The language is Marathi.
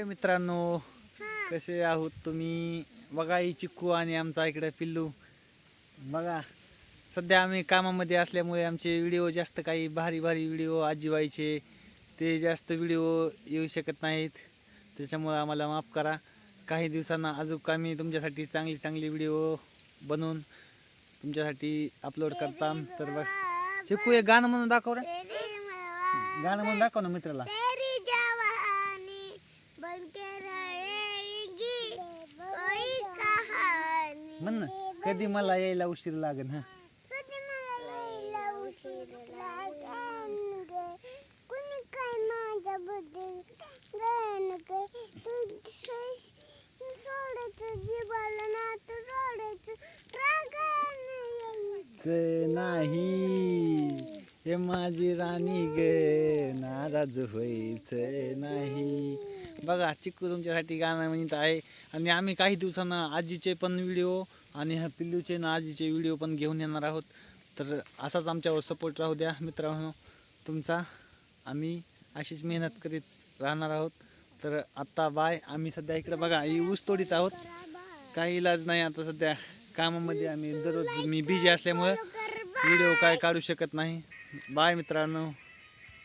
हाय मित्रांनो कसे आहोत तुम्ही? बघा ही चिक्कू आणि आमचा इकडे पिल्लू. बघा सध्या आम्ही कामामध्ये असल्यामुळे आमचे व्हिडिओ जास्त काही भारी भारी व्हिडिओ आजीबाईचे ते जास्त व्हिडिओ येऊ शकत नाहीत. त्याच्यामुळे आम्हाला माफ करा. काही दिवसांना अजून आम्ही तुमच्यासाठी चांगली चांगली व्हिडिओ बनवून तुमच्यासाठी अपलोड करता तर बघ चिक्कू एक गाणं म्हणून दाखव रे. गाणं म्हणून दाखव ना मित्राला. म्हण ना कधी मला यायला उशीर लागेल हा कधी मला लयला उशीर लागेल गे. कुणी काय माझ्याबद्दल गाणं गे. तू सोस- सोडायचं जीवाला ना तर सोडायचं रागानं येईल. ते नाही हे माझी राणी ग नाराज व्हायचं नाही बघा चिक्कू तुमच्यासाठी गाणं म्हणत आहे आणि आम्ही काही दिवसांना आजीचे पण व्हिडिओ आणि ह्या पिल्लूचे ना आजीचे व्हिडिओ पण घेऊन येणार आहोत. तर असाच आमच्यावर सपोर्ट राहू द्या मित्रांनो. तुमचा आम्ही अशीच मेहनत करीत राहणार आहोत. तर आत्ता बाय. आम्ही सध्या इकडे बघा ही ऊस तोडीत आहोत. काही इलाज नाही आता सध्या. कामामध्ये आम्ही दररोज मी बिझी असल्यामुळं व्हिडिओ काय काढू शकत नाही. बाय मित्रांनो.